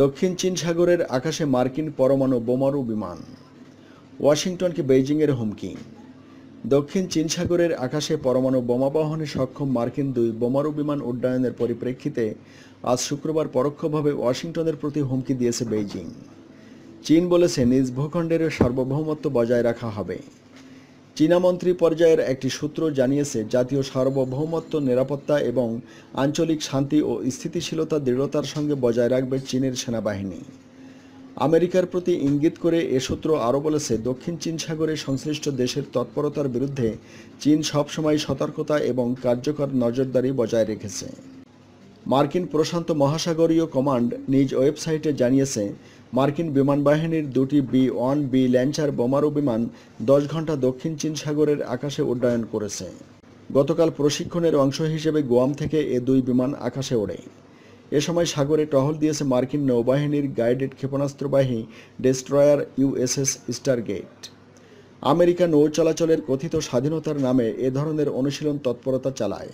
দক্ষিণ চীন সাগরের আকাশে মার্কিন পরমাণু বোমারু বিমান। ওয়াশিংটনকে বেইজিংয়ের হুমকি। দক্ষিণ চীন সাগরের আকাশে পরমাণু বোমা বহনে সক্ষম মার্কিন দুই বোমারু বিমান উড্ডয়নের পরিপ্রেক্ষিতে আজ শুক্রবার পরোক্ষভাবে ওয়াশিংটনের প্রতি হুমকি দিয়েছে বেইজিং। চীন বলেছে, নিজ ভূখণ্ডের সার্বভৌমত্ব বজায় রাখা হবে। চীনা মন্ত্রী পর্যায়ের একটি সূত্র জানিয়েছে, জাতীয় সার্বভৌমত্ব, নিরাপত্তা এবং আঞ্চলিক শান্তি ও স্থিতিশীলতা দৃঢ়তার সঙ্গে বজায় রাখবে চীনের সেনাবাহিনী। আমেরিকার প্রতি ইঙ্গিত করে এ সূত্র আরও বলেছে, দক্ষিণ চীন সাগরে সংশ্লিষ্ট দেশের তৎপরতার বিরুদ্ধে চীন সবসময় সতর্কতা এবং কার্যকর নজরদারি বজায় রেখেছে। মার্কিন প্রশান্ত মহাসাগরীয় কমান্ড নিজ ওয়েবসাইটে জানিয়েছে, মার্কিন বিমান বাহিনীর দুটি বি ওয়ান বি ল্যাঞ্চার বোমারু বিমান দশ ঘণ্টা দক্ষিণ চীন সাগরের আকাশে উড্ডয়ন করেছে। গতকাল প্রশিক্ষণের অংশ হিসেবে গোয়াম থেকে এ দুই বিমান আকাশে ওড়ে। এ সময় সাগরে টহল দিয়েছে মার্কিন নৌবাহিনীর গাইডেড ক্ষেপণাস্ত্রবাহী ডেস্ট্রয়ার ইউএসএস স্টারগেট। আমেরিকা নৌ চলাচলের কথিত স্বাধীনতার নামে এ ধরনের অনুশীলন তৎপরতা চালায়।